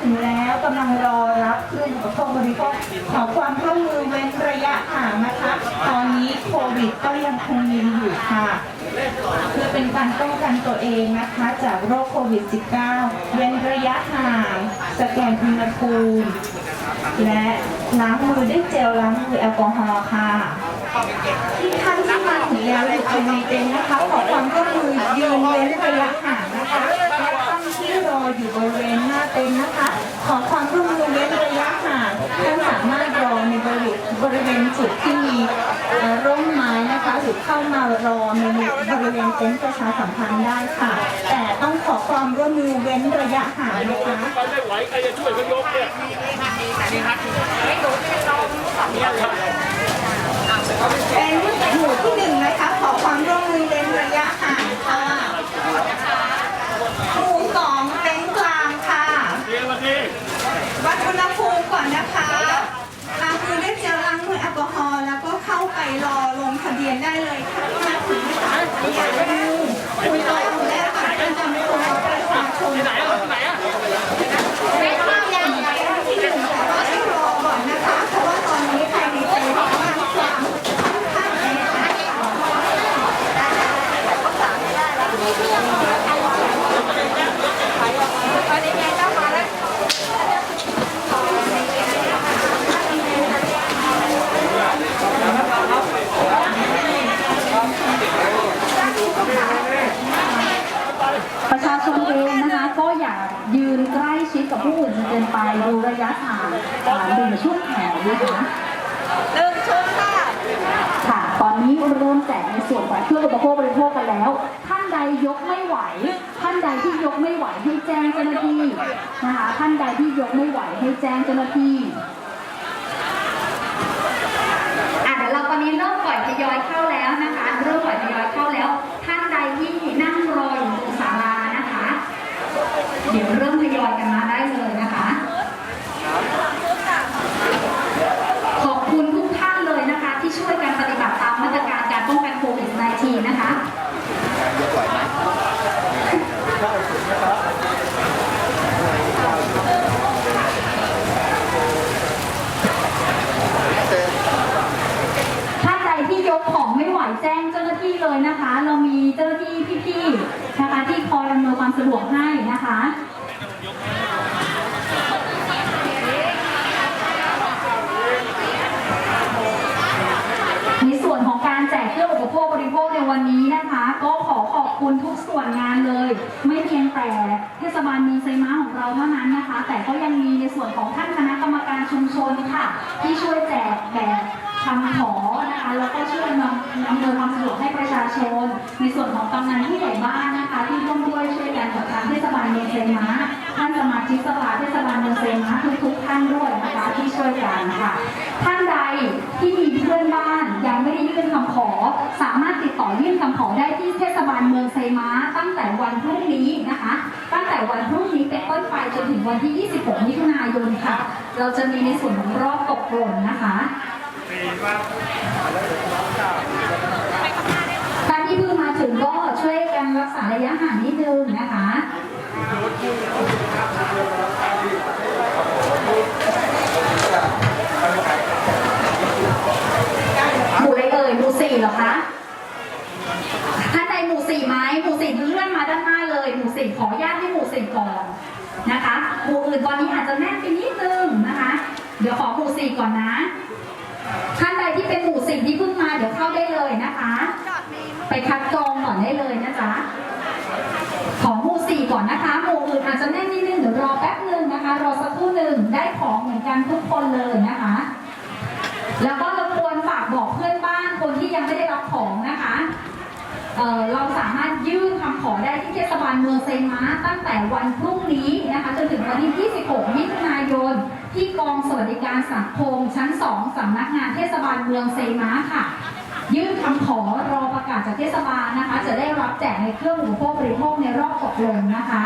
ถึงแล้วกำลังรอรับเครื่องอุปโภคบริโภคขอความร่วมมือเว้นระยะห่างนะคะ ตอนนี้โควิดก็ยังคงมีอยู่ค่ะ เพื่อเป็นการป้องกันตัวเองนะคะ จากโรคโควิด -19 เว้นระยะห่าง สแกนอุณหภูมิและล้างมือด้วยเจลล้างมือแอลกอฮอล์ค่ะที่ท่านที่มาถึงแล้วอยู่ภายในเต็นท์นะคะ ขอความร่วมมือยืนเว้นระยะห่างนะคะ ออยู่บริเวณหน้าเต็นท์นะคะ ขอความร่วมมือเว้นระยะห่างท่านสามารถรอในบริเวณบริเวณจุดที่มีร่มไม้นะคะหรือเข้ามารอในบริเวณเต็นท์ประชาสัมพันธ์ได้ค่ะ แต่ต้องขอความร่วมมือเว้นระยะห่างนะคะไม่ไหวใครจะช่วยเขายกเนี่ยเป็นหมู่ที่หนึ่งนะคะ ขอความร่วมมือเว้นระยะห่างค่ะหมู่สองเต็นท์กลางค่ะ เรียนมาที วัดอุณหภูมิก่อนนะคะล้างมือด้วยเจลล้างมือแอลกอฮอล์แล้วก็เข้าไปรอลงทะเบีย นได้เลยค่ะมาถึงนะคะอย่าลืมคุณรองและบัตรประจำตัวประชาชนไหนอะไหนอะไม่ต้องยังไปที่หนึ่งแต่ว่าให้รอก่อนนะคะ เพราะว่าตอนนี้ภายในเต็นท์มีความค่อนข้างแออัดค่ะประชาชนเองนะคะก็อ ย่ายืนใกล้ชิดกับผู้อื่นจนเกินไปดูระยะห่างอ่าดึงช่วงแขนนะคะหนึ่งชุดค่ะค่ะ ตอนนี้เริ่มแจกในส่วนของเครื่องอุปโภคบริโภคกันแล้ว ท่านใดยกไม่ไหว ท่านใดที่ยกไม่ไหวให้แจ้งเจ้าหน้าที่นะคะท่านใดที่ยกไม่ไหวให้แจ้งเจ้าหน้าที่อะเดี๋ยวเราตอนนี้เริ่มปล่อยทยอยเข้าแล้วนะคะ เริ่มปล่อยทยอยเข้าแล้ว ท่านใดที่นั่งรออยู่ตรงศาลานะคะ เดี๋ยวเริ่มทยอยกันมาได้เลยนะคะ ขอบคุณทุกท่านเลยนะคะ ที่ช่วยกันปฏิบัติตามมาตรการการป้องกันโควิด -19 นะคะท่านใดที่ยกของไม่ไหวแจ้งเจ้าหน้าที่เลยนะคะ เรามีเจ้าหน้าที่พี่ๆ นะคะที่คอยอำนวยความสะดวกให้นะคะในส่วนของการแจกเครื่องอุปโภคบริโภคในวันนี้นะคะ ก็ขอขอบคุณทุกส่วนงานเลย ไม่เพียงแต่เทศบาลเมืองไซม้าของเราเท่านั้นนะคะ แต่ก็ยังมีในส่วนของท่านคณะกรรมการชุมชนค่ะ ที่ช่วยแจกแบบคำขอ แล้วก็ช่วยนำอำนวยความสะดวกให้ประชาชน ในส่วนของกำนันผู้ใหญ่บ้านนะคะ ที่ร่วมด้วยช่วยกันกับทางเทศบาลเมืองไซม้าท่านสมาชิกสภาเทศบาลเมืองไซม้าทุกๆท่านด้วยนะคะที่ช่วยกันค่ะท่านใดที่มีเพื่อนบ้านยังไม่ได้ยื่นคำขอ สามารถติดต่อยื่นคำขอได้ที่เทศบาลเมืองไซม้าตั้งแต่วันพรุ่งนี้นะคะ ตั้งแต่วันพรุ่งนี้เป็นต้นไปจนถึงวันที่ 26 มิถุนายนค่ะ เราจะมีในส่วนของรอบตกหล่นนะคะ ท่านที่เพิ่งมาถึงก็ช่วยกันรักษาระยะห่างนิดนึงนะคะหมู่อะไรเอ่ยหมู่สี่เหรอคะท่านใดหมู่สี่ไหมหมู่สี่เลื่อนมาด้านหน้าเลยหมู่สี่ขอญาตที่หมู่สี่ก่อนนะคะ หมู่อื่นตอนนี้อาจจะแน่นไปนิดนึงนะคะ เดี๋ยวขอหมู่สี่ก่อนนะ ท่านใดที่เป็นหมู่สี่ที่เพิ่งมาเดี๋ยวเข้าได้เลยนะคะ ไปคัดกรองก่อนได้เลยนะจ๊ะของหมู่สี่ก่อนนะคะหมู่อื่นอาจจะแน่นนิดนึงเดี๋ยวรอแป๊บนึงนะคะ รอสักครู่หนึ่งได้ของเหมือนกันทุกคนเลยนะคะ แล้วก็รบกวนฝากบอกเพื่อนบ้านคนที่ยังไม่ได้รับของนะคะเอ่อเราสามารถยื่นคำขอได้ที่เทศบาลเมืองไซมาตั้งแต่วันพรุ่งนี้นะคะจนถึงวันที่ 26 มิถุนายน ที่กองสวัสดิการสังคมชั้น 2สำนักงานเทศบาลเมืองไซม้าค่ะ ยื่นคำขอรอประกาศจากเทศบาลนะคะ จะได้รับแจกในเครื่องอุปโภคบริโภคในรอบตกลงนะคะ